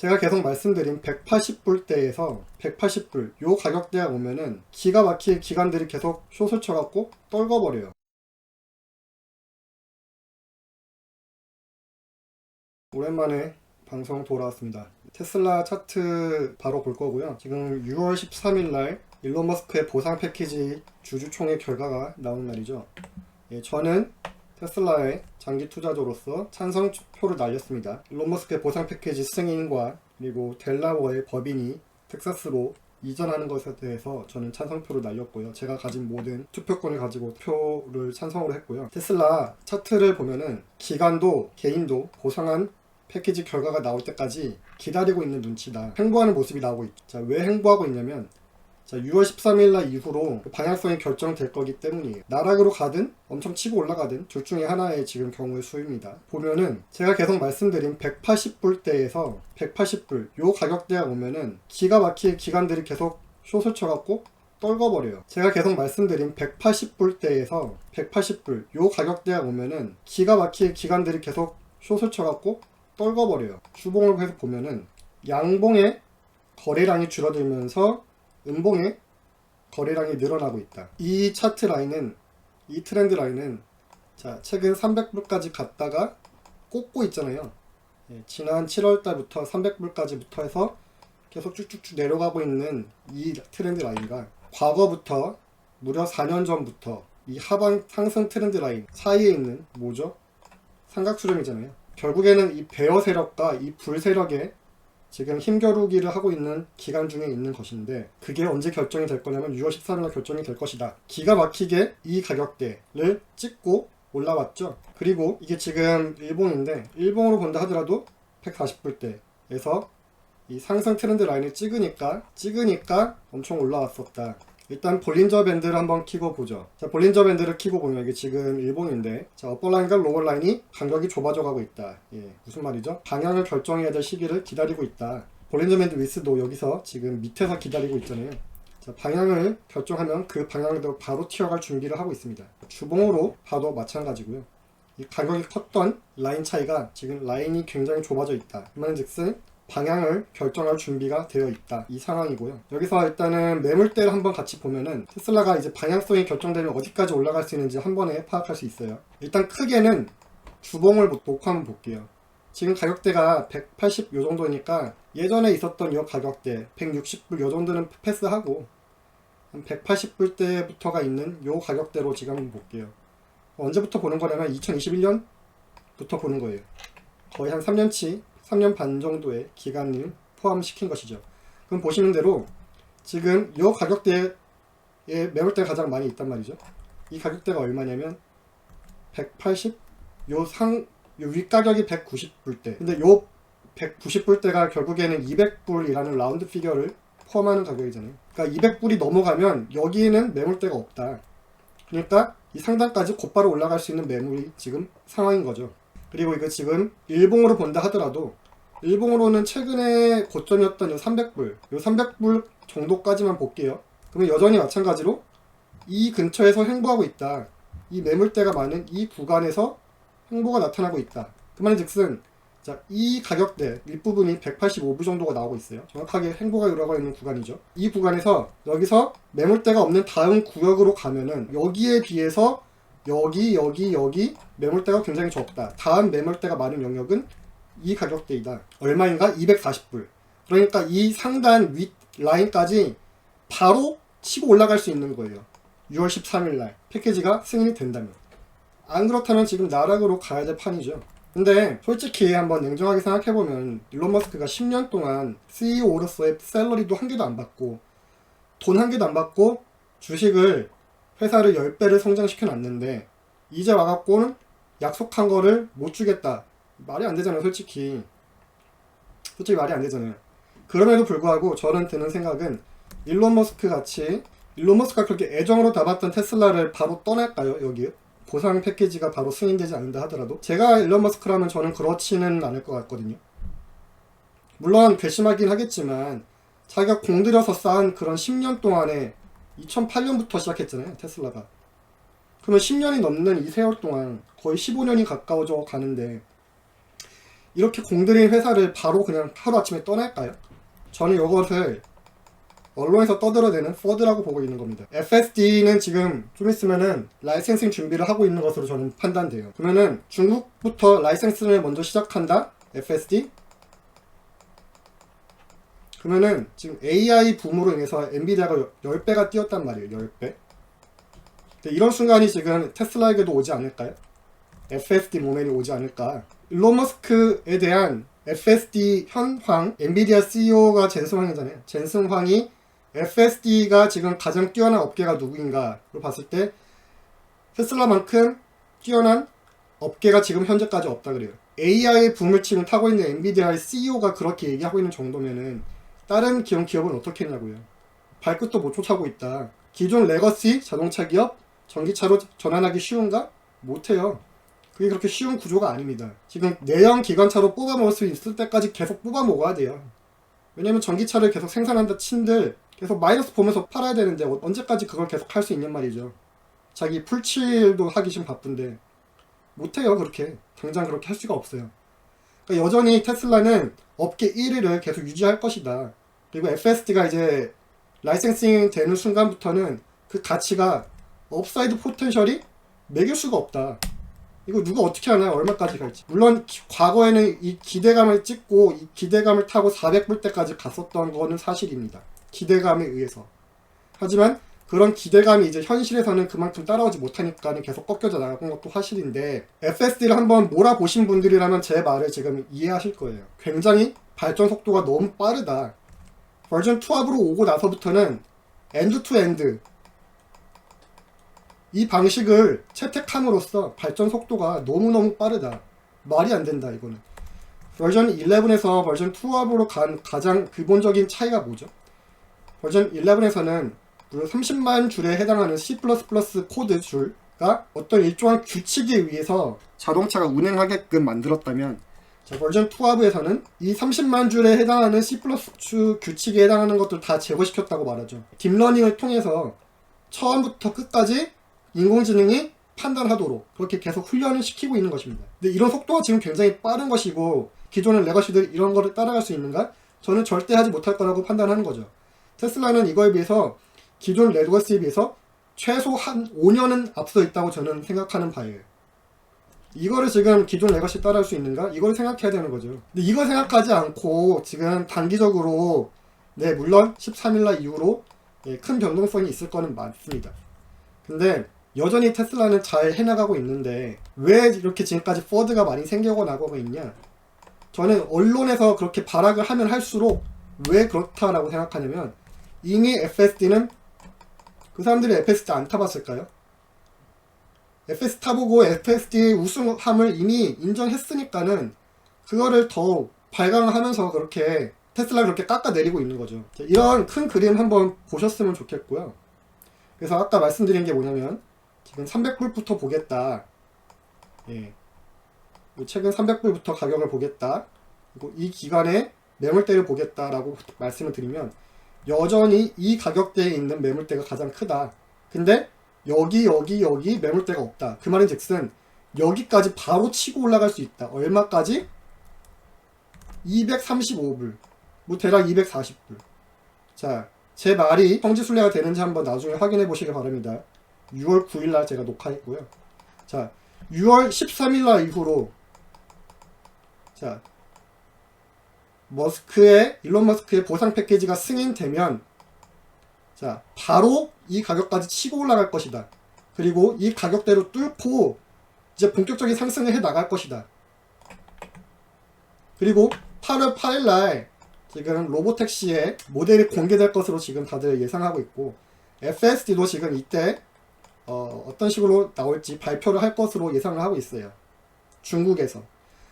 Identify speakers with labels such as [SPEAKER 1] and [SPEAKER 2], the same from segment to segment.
[SPEAKER 1] 제가 계속 말씀드린 180불대에서 180불 요 가격대가 오면은 기가 막히게 기관들이 계속 숏을 쳐갖고 떨궈버려요. 오랜만에 방송 돌아왔습니다. 테슬라 차트 바로 볼 거고요. 지금 6월 13일 날 일론 머스크의 보상 패키지 주주총회 결과가 나온 날이죠. 예, 저는 테슬라의 장기 투자자로서 찬성 표를 날렸습니다. 일론 머스크의 보상 패키지 승인과 그리고 델라워의 법인이 텍사스로 이전하는 것에 대해서 저는 찬성표를 날렸고요. 제가 가진 모든 투표권을 가지고 표를 찬성으로 했고요. 테슬라 차트를 보면은 기관도 개인도 보상한 패키지 결과가 나올 때까지 기다리고 있는 눈치다. 행보하는 모습이 나오고 있죠. 자, 왜 행보하고 있냐면 자, 6월 13일 날 이후로 그 방향성이 결정될 거기 때문이에요. 나락으로 가든 엄청 치고 올라가든 둘 중에 하나의 지금 경우의 수입니다. 보면은 제가 계속 말씀드린 180불대에서 180불 요 가격대가 오면은 기가 막히게 기관들이 계속 숏을 쳐갖고 떨궈버려요. 제가 계속 말씀드린 180불대에서 180불 요 가격대가 오면은 기가 막히게 기관들이 계속 숏을 쳐갖고 떨궈버려요. 주봉을 계속 보면은 양봉의 거래량이 줄어들면서 음봉의 거래량이 늘어나고 있다. 이 차트 라인은 이 트렌드 라인은 자 최근 300불까지 갔다가 꽂고 있잖아요. 예, 지난 7월 달부터 300불까지부터 해서 계속 쭉쭉쭉 내려가고 있는 이 트렌드 라인과 과거부터 무려 4년 전부터 이 하방 상승 트렌드 라인 사이에 있는 뭐죠? 삼각수렴이잖아요. 결국에는 이 베어 세력과 이 불 세력의 지금 힘겨루기를 하고 있는 기간 중에 있는 것인데 그게 언제 결정이 될 거냐면 6월 13일 결정이 될 것이다. 기가 막히게 이 가격대를 찍고 올라왔죠. 그리고 이게 지금 일봉인데 일봉으로 본다 하더라도 140불대에서 이 상승 트렌드 라인을 찍으니까 찍으니까 엄청 올라왔었다. 일단 볼린저 밴드를 한번 키고 보죠. 자, 볼린저 밴드를 키고 보면 이게 지금 일봉인데, 자, 어퍼 라인과 로어 라인이 간격이 좁아져 가고 있다. 예, 무슨 말이죠? 방향을 결정해야 될 시기를 기다리고 있다. 볼린저 밴드 위스도 여기서 지금 밑에서 기다리고 있잖아요. 자, 방향을 결정하면 그 방향대로 바로 튀어갈 준비를 하고 있습니다. 주봉으로 봐도 마찬가지고요. 이 가격이 컸던 라인 차이가 지금 라인이 굉장히 좁아져 있다. 이 말은즉슨 방향을 결정할 준비가 되어 있다. 이 상황이고요. 여기서 일단은 매물대를 한번 같이 보면은 테슬라가 이제 방향성이 결정되면 어디까지 올라갈 수 있는지 한 번에 파악할 수 있어요. 일단 크게는 주봉을 놓고 한번 볼게요. 지금 가격대가 180 요 정도니까 예전에 있었던 이 가격대 160불 요 정도는 패스하고 한 180불 대부터가 있는 요 가격대로 지금 한번 볼게요. 언제부터 보는 거냐면 2021년부터 보는 거예요. 거의 한 3년치 3년 반 정도의 기간을 포함시킨 것이죠. 그럼 보시는 대로 지금 이 가격대에 매물대가 가장 많이 있단 말이죠. 이 가격대가 얼마냐면 180, 요 상, 요 윗가격이 190불대. 근데 요 190불대가 결국에는 200불이라는 라운드 피겨를 포함하는 가격이잖아요. 그러니까 200불이 넘어가면 여기에는 매물대가 없다. 그러니까 이 상단까지 곧바로 올라갈 수 있는 매물이 지금 상황인 거죠. 그리고 이거 지금 일봉으로 본다 하더라도 일봉으로는 최근에 고점이었던 요 300불, 요 300불 정도까지만 볼게요. 그러면 여전히 마찬가지로 이 근처에서 횡보하고 있다. 이 매물대가 많은 이 구간에서 횡보가 나타나고 있다. 그 말은 즉슨 자, 이 가격대 윗부분이 185불 정도가 나오고 있어요. 정확하게 횡보가 일어나고 있는 구간이죠. 이 구간에서 여기서 매물대가 없는 다음 구역으로 가면은 여기에 비해서 여기 여기 여기 매물대가 굉장히 적다. 다음 매물대가 많은 영역은 이 가격대이다. 얼마인가? 240불. 그러니까 이 상단 윗 라인까지 바로 치고 올라갈 수 있는 거예요. 6월 13일 날 패키지가 승인이 된다면. 안 그렇다면 지금 나락으로 가야 될 판이죠. 근데 솔직히 한번 냉정하게 생각해보면 일론 머스크가 10년 동안 CEO로서의 셀러리도 한 개도 안 받고 돈 한 개도 안 받고 주식을 회사를 10배를 성장시켜 놨는데 이제 와갖고는 약속한 거를 못 주겠다. 말이 안 되잖아요, 솔직히. 솔직히 말이 안 되잖아요. 그럼에도 불구하고 저는 드는 생각은 일론 머스크 같이 일론 머스크가 그렇게 애정으로 담았던 테슬라를 바로 떠날까요, 여기? 보상 패키지가 바로 승인되지 않는다 하더라도 제가 일론 머스크라면 저는 그렇지는 않을 것 같거든요. 물론 괘씸하긴 하겠지만 자기가 공들여서 쌓은 그런 10년 동안에 2008년부터 시작했잖아요, 테슬라가. 그러면 10년이 넘는 이 세월 동안 거의 15년이 가까워져 가는데 이렇게 공들인 회사를 바로 그냥 하루아침에 떠날까요? 저는 이것을 언론에서 떠들어대는 퍼드라고 보고 있는 겁니다. FSD는 지금 좀 있으면은 라이센싱 준비를 하고 있는 것으로 저는 판단돼요. 그러면은 중국부터 라이센스를 먼저 시작한다? FSD? 그러면은 지금 AI 붐으로 인해서 엔비디아가 10배가 뛰었단 말이에요. 10배. 근데 이런 순간이 지금 테슬라에게도 오지 않을까요? FSD 모멘이 오지 않을까. 일론 머스크에 대한 FSD 현황, 엔비디아 CEO가 젠슨 황이잖아요. 젠슨 황이 FSD가 지금 가장 뛰어난 업계가 누구인가로 봤을 때 테슬라만큼 뛰어난 업계가 지금 현재까지 없다 그래요. AI 붐을 지금 타고 있는 엔비디아의 CEO가 그렇게 얘기하고 있는 정도면은 다른 기업 기업은 어떻게 했냐고요. 발끝도 못 쫓아오고 있다. 기존 레거시 자동차 기업 전기차로 전환하기 쉬운가? 못해요. 그게 그렇게 쉬운 구조가 아닙니다. 지금 내연 기관차로 뽑아 먹을 수 있을 때까지 계속 뽑아 먹어야 돼요. 왜냐면 전기차를 계속 생산한다 친들 계속 마이너스 보면서 팔아야 되는데 어- 언제까지 그걸 계속 할 수 있냔 말이죠. 자기 풀칠도 하기 좀 바쁜데 못해요 그렇게 당장 그렇게 할 수가 없어요. 그러니까 여전히 테슬라는 업계 1위를 계속 유지할 것이다. 그리고 FSD가 이제 라이센싱 되는 순간부터는 그 가치가 업사이드 포텐셜이 매길 수가 없다. 이거 누가 어떻게 하나요? 얼마까지 갈지. 물론 기- 과거에는 이 기대감을 찍고 이 기대감을 타고 400불대까지 갔었던 거는 사실입니다. 기대감에 의해서. 하지만 그런 기대감이 이제 현실에서는 그만큼 따라오지 못하니까는 계속 꺾여져 나간 것도 사실인데 FSD를 한번 몰아보신 분들이라면 제 말을 지금 이해하실 거예요. 굉장히 발전 속도가 너무 빠르다. 버전 2합으로 오고 나서부터는 엔드 투 엔드 이 방식을 채택함으로써 발전 속도가 너무너무 빠르다. 말이 안 된다, 이거는. 버전 11에서 버전 2합으로 간 가장 기본적인 차이가 뭐죠? 버전 11에서는 무려 30만 줄에 해당하는 C++ 코드 줄가 어떤 일정한 규칙에 의해서 자동차가 운행하게끔 만들었다면 자, 버전 2합에서는 이 30만 줄에 해당하는 C++ 규칙에 해당하는 것들 다 제거시켰다고 말하죠. 딥러닝을 통해서 처음부터 끝까지 인공지능이 판단하도록 그렇게 계속 훈련을 시키고 있는 것입니다. 근데 이런 속도가 지금 굉장히 빠른 것이고 기존의 레거시들 이런 거를 따라갈 수 있는가? 저는 절대 하지 못할 거라고 판단하는 거죠. 테슬라는 이거에 비해서 기존 레거시에 비해서 최소 한 5년은 앞서 있다고 저는 생각하는 바예요. 이거를 지금 기존 레거시 따라할 수 있는가? 이걸 생각해야 되는 거죠. 근데 이걸 생각하지 않고 지금 단기적으로 네 물론 13일날 이후로 예, 큰 변동성이 있을 거는 맞습니다. 근데 여전히 테슬라는 잘 해나가고 있는데 왜 이렇게 지금까지 포드가 많이 생겨고 나가고 있냐? 저는 언론에서 그렇게 발악을 하면 할수록 왜 그렇다라고 생각하냐면 이미 FSD는 그 사람들이 FSD 안 타봤을까요? FSD 타보고 FSD의 우승함을 이미 인정했으니까는 그거를 더 발광하면서 그렇게 테슬라 그렇게 깎아내리고 있는 거죠. 이런 큰 그림 한번 보셨으면 좋겠고요. 그래서 아까 말씀드린 게 뭐냐면 지금 300불부터 보겠다. 예. 이 최근 300불부터 가격을 보겠다. 그리고 이 기간에 매물대를 보겠다라고 말씀을 드리면 여전히 이 가격대에 있는 매물대가 가장 크다. 근데 여기 여기 여기 매물대가 없다. 그 말인 즉슨 여기까지 바로 치고 올라갈 수 있다. 얼마까지? 235불. 뭐 대략 240불. 자, 제 말이 성지순례가 되는지 한번 나중에 확인해 보시길 바랍니다. 6월 9일 날 제가 녹화했고요. 자, 6월 13일 날 이후로 자, 머스크의 일론 머스크의 보상 패키지가 승인되면 자, 바로 이 가격까지 치고 올라갈 것이다. 그리고 이 가격대로 뚫고 이제 본격적인 상승을 해 나갈 것이다. 그리고 8월 8일 날 지금 로보택시의 모델이 공개될 것으로 지금 다들 예상하고 있고 FSD도 지금 이때 어, 어떤 식으로 나올지 발표를 할 것으로 예상을 하고 있어요. 중국에서.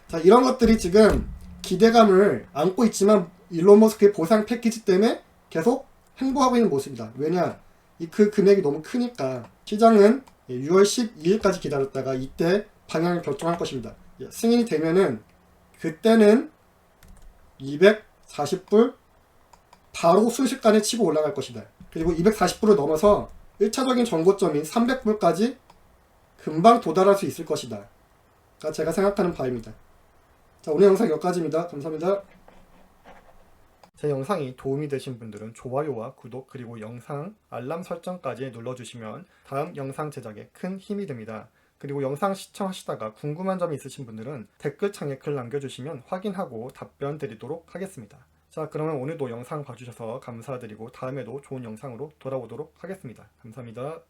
[SPEAKER 1] 자, 이런 것들이 지금 기대감을 안고 있지만 일론 머스크의 보상 패키지 때문에 계속 행보하고 있는 모습이다. 왜냐? 이 그 금액이 너무 크니까 시장은 6월 12일까지 기다렸다가 이때 방향을 결정할 것입니다. 예, 승인이 되면은 그때는 240불 바로 순식간에 치고 올라갈 것이다. 그리고 240불을 넘어서 1차적인 정고점인 300불까지 금방 도달할 수 있을 것이다. 가 제가 생각하는 바입니다. 자, 자, 오늘 영상 여기까지입니다. 감사합니다. 제 영상이 도움이 되신 분들은 좋아요와 구독 그리고 영상 알람 설정까지 눌러주시면 다음 영상 제작에 큰 힘이 됩니다. 그리고 영상 시청하시다가 궁금한 점이 있으신 분들은 댓글창에 글 남겨주시면 확인하고 답변 드리도록 하겠습니다. 자, 그러면 오늘도 영상 봐주셔서 감사드리고 다음에도 좋은 영상으로 돌아오도록 하겠습니다. 감사합니다.